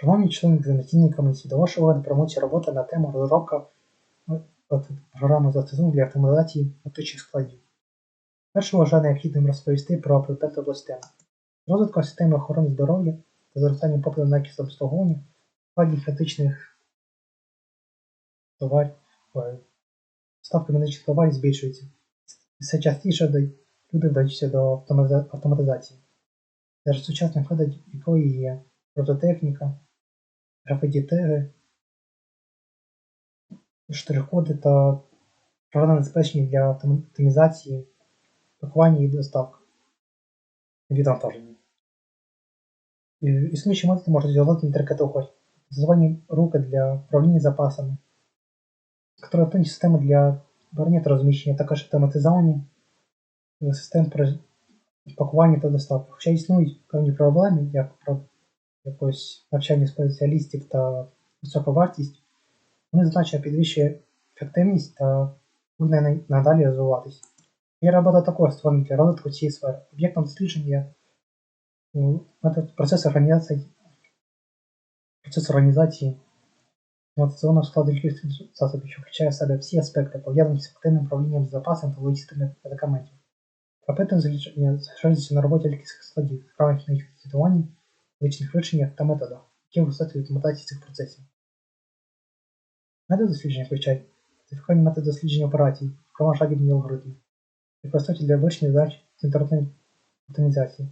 Шановні члени екзаменаційної комісії, до вашої уваги пропонується робота на тему розробка ну, програми застосунку для автоматизації фактичних складів. Перше вважаю необхідним розповісти про пріоритети областей. Розвитком системи охорони здоров'я та зростанням попиту на якісне обслуговування в складі критичних товарів, ставки медичних товарів збільшується. Все частіше люди вдаються до автоматиза- автоматизації. Серед сучасних методів якої є прототехніка, графедітери, штрих-коди та програмне забезпечення для автоматизації, пакування і доставки відвантаження. І- Існуючі методи можуть розділити на три категорії. Звані руки для управління запасами, контрольні системи для збирання та розміщення, також автоматизовані е, систем при пакуванні та доставки. Хоча існують певні проблеми, як якось навчання спеціалістів та висока вартість, вони значно підвищує ефективність та буде надалі розвиватись. Є робота також створена для розвитку цієї сфери. Об'єктом дослідження метод процес організації процес організації інноваційного складу лікарських засобів, що включає в себе всі аспекти, пов'язані з ефективним управлінням запасом та логістикою медикаментів. Дослідження зосереджується на роботі лікарських складів, справах їх цитуванні, логічних рішеннях та методах, які високі автоматизації цих процесів. Методи дослідження включають специфіковані методи дослідження операцій, зокрема жадібні алгоритми, використовують для вирішення задач з інтернетної оптимізації.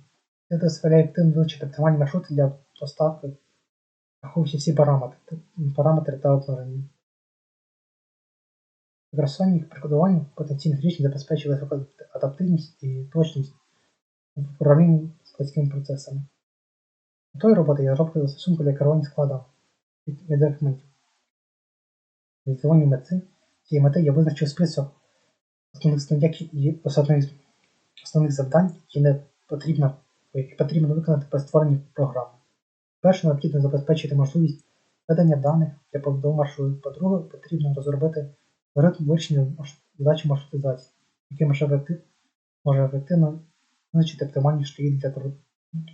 Це дозволяє ефективно визначити оптимальні маршрути для доставки, враховуючи всі параметри, параметри та обмеження. Використання їх при кодуванні потенційних рішень забезпечує високу адаптивність і точність в управлінні складськими процесами. Метою роботи є розробка застосунку для керування складом від медикаментів. Реалізовані мети цієї мети я визначив список основних основних, основних завдань, які не потрібно, які потрібно виконати при створенні програми. Перше, необхідно забезпечити можливість ведення даних для побудови маршруту. По-друге, потрібно розробити алгоритм вирішення задачі маршрутизації, який може ефективно, визначити оптимальні шляхи для,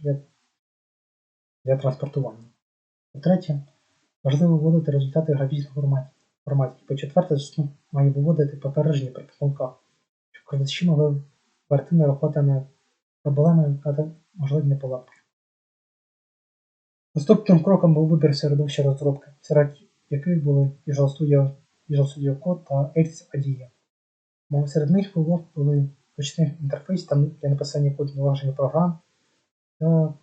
для, для транспортування. По-третє, важливо виводити результати графічних форматів. По-четверте, застосунок має виводити попередження при помилках, щоб користувачі могли оперативно реагувати на проблеми та можливі неполадки. Наступним кроком був вибір середовища розробки, серед яких були Visual Studio, Visual Studio Code та Eclipse IDE. Мов серед них були зручний інтерфейс для написання коду налаження програм та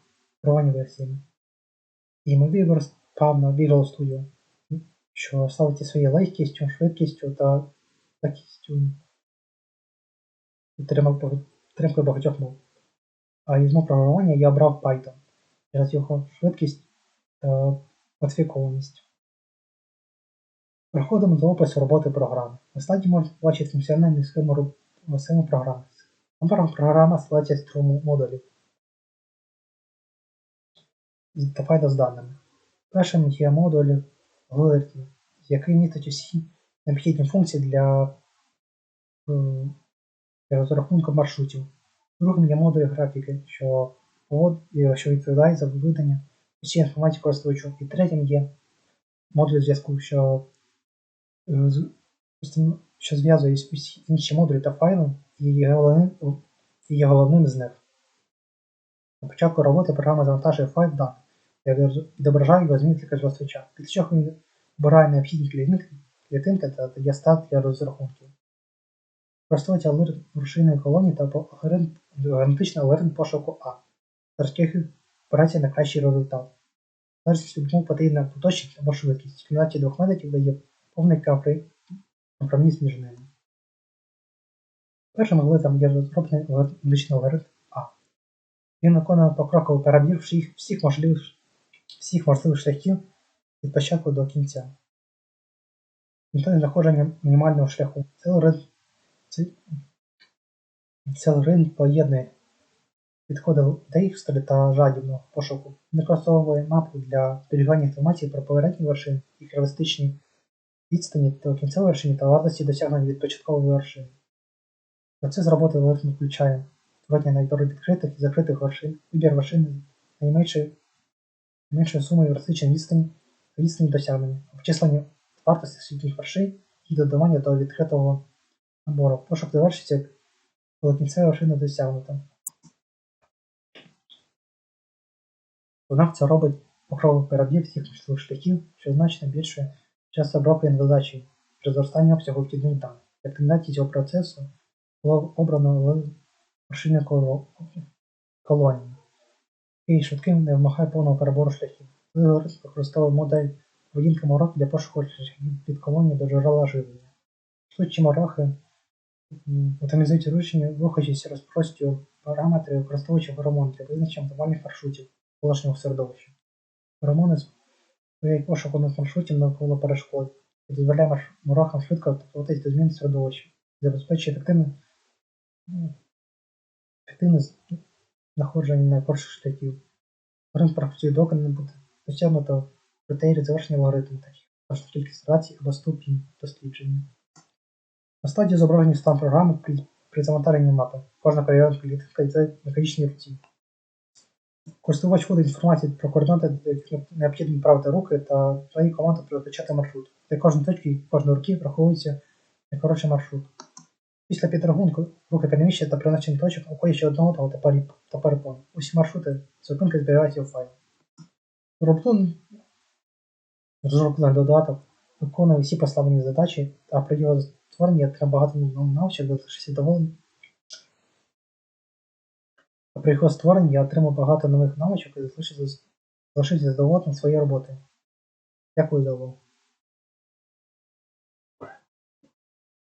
керування версіями. І Visual Studio, що славиться своєю легкістю, швидкістю та такістю підтримкою багатьох мов. А із мов програмування я обрав Python через його швидкість та модифікованість. Переходимо до опису роботи програми. На слайді можна побачити функціональну схему програми. Програма складається з трьох модулів з- та файла з даними. Першим є модуль алгоритмів, який містить усі необхідні функції для, е, для розрахунку маршрутів. Другим є модуль графіки, що, е, що відповідає за виведення усієї інформації користувачу. І третім є модуль зв'язку, що, е, що зв'язує усі інші модулі та файли і є головним, і є головним з них. На початку роботи програма завантажує файл даних, його зміст користувача, після чого він обирає необхідні клітинки, клітинки та дає старт для розрахунків. Використовується алгоритм вершинної колонії та алгоритм, граматичний алгоритм пошуку А, серед яких операція на кращий результат. Зараз любому потрібна поточність або швидкість. Комбінація двох методів дає повний компроміс між ними. Першим алгоритмом є розроблений граматичний алгоритм А. Він виконує покроковий перебір всіх, всіх, можливих, всіх можливих шляхів від початку до кінця. Метою знаходження мінімального шляху. Цей алгоритм поєднує підходи Дейкстри та жадібного пошуку. Використовує мапу для зберігання інформації про поверхні вершин, їх реалістичні відстані до кінцевої вершини та вартості досягнення від початкової вершини. Процес роботи алгоритму включає створення найбільш відкритих і закритих вершин, вибір вершини з найменшою меншою сумою юридичної відстані та відстані досягнення, обчислення вартості освітніх грошей і додавання до відкритого набору. Пошук завершиться, коли кінцева вершина досягнута. Однак це робить покрову переб'є всіх можливих шляхів, що значно більше часу обробки задачі при зростанні обсягу вхідних даних. Для кандидатів цього процесу було обрано вершини колонії, який швидким не вимагає повного перебору шляхів. Вигор використовує модель поведінки морок для пошуку шляхів від колонії до джерела живлення. Сучі морохи м, оптимізують рушення, рухаючись розпростю параметрів, використовуючи гормон для визначення оптимальних маршрутів колишнього середовища. Гормони сприяють пошуку над маршрутів навколо перешкод і дозволяє мурахам швидко адаптуватись до змін середовища, забезпечує ефективне, знаходження найкоротших шляхів. Ринок працює не буде досягнуто критерії завершення алгоритму, таких як кількість рацій або ступінь дослідження. На стадії зображення стан програми при, завантаженні мапи. Кожна перевірка клітинка механічні руці. Користувач вводить інформацію про координати, до необхідно відправити рухи та твої команди передбачати маршрут. Для кожної точки кожної руки враховується найкоротший маршрут. Після підрахунку рухи переміщення та призначення точок обходячи одного та та перепон. Усі маршрути зупинки зберігаються у файлі. Роботун розроблений додаток виконує всі поставлені задачі, а при його створенні отримав багато навичок, залишився доволен. А при його створенні я отримав багато нових навичок і залишився задоволеним своєю роботою. Дякую за увагу.